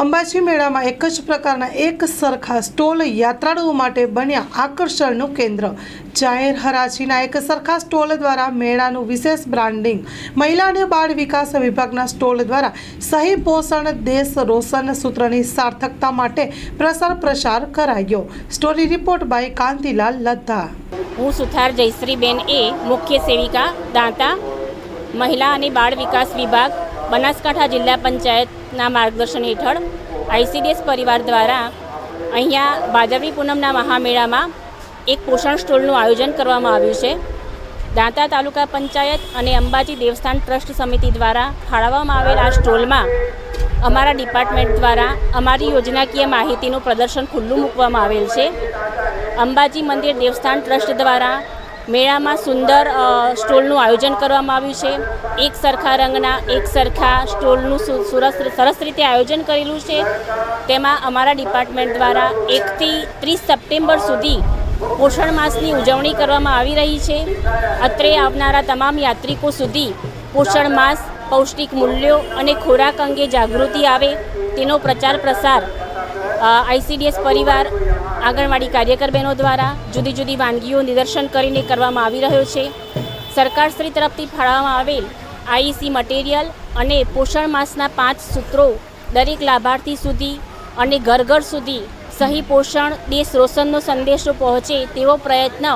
અંબાજી મેળામાં એક જ પ્રકારના એક સરખા સ્ટોલ યાત્રાળુઓ માટે બન્યા આકર્ષણનું કેન્દ્ર. જાહેર હરાજીના એક સરખા સ્ટોલ દ્વારા મેળાનું વિશેષ બ્રાન્ડિંગ મહિલા અને બાળ વિકાસ વિભાગના સ્ટોલ દ્વારા સહી પોષણ, દેશ રોશન સૂત્રની સાર્થકતા માટે પ્રસાર પ્રસાર કરાયો. Story report by Kantilal Ladda હું સુથાર જયશ્રીબેન એ મુખ્ય સેવિકા, દાંતા, મહિલા અને બાળ વિકાસ વિભાગ, બનાસકાંઠા જિલ્લા પંચાયતના માર્ગદર્શન હેઠળ આઈસીડીએસ પરિવાર દ્વારા અહીંયા ભાદરવી પૂનમના મહામેળામાં એક પોષણ સ્ટોલનું આયોજન કરવામાં આવ્યું છે. દાંતા તાલુકા પંચાયત અને અંબાજી દેવસ્થાન ટ્રસ્ટ સમિતિ દ્વારા ફાળવવામાં આવેલ આ સ્ટોલમાં અમારા ડિપાર્ટમેન્ટ દ્વારા અમારી યોજનાકીય માહિતીનું પ્રદર્શન ખુલ્લું મૂકવામાં આવેલ છે. અંબાજી મંદિર દેવસ્થાન ટ્રસ્ટ દ્વારા મેળામાં સુંદર સ્ટોલનું આયોજન કરવામાં આવ્યું છે. એક સરખા રંગના, એક સરખા સ્ટોલનું સરસ સરસ રીતે આયોજન કરેલું છે. તેમાં અમારા ડિપાર્ટમેન્ટ દ્વારા એકથી ત્રીસ સપ્ટેમ્બર સુધી પોષણ માસની ઉજવણી કરવામાં આવી રહી છે. અત્રે આવનારા તમામ યાત્રિકો સુધી પોષણ માસ પૌષ્ટિક મૂલ્યો અને ખોરાક અંગે જાગૃતિ આવે તેનો પ્રચાર પ્રસાર આઈસીડીએસ પરિવાર, આંગણવાડી કાર્યકર બહેનો દ્વારા જુદી જુદી વાનગીઓ નિદર્શન કરીને કરવામાં આવી રહ્યો છે. સરકારશ્રી તરફથી ફાળવવામાં આવેલ આઈસી મટીરિયલ અને પોષણ માસના પાંચ સૂત્રો દરેક લાભાર્થી સુધી અને ઘર ઘર સુધી સહી પોષણ, દેશ રોશનનો સંદેશો પહોંચે તેવો પ્રયત્ન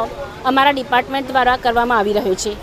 અમારા ડિપાર્ટમેન્ટ દ્વારા કરવામાં આવી રહ્યો છે.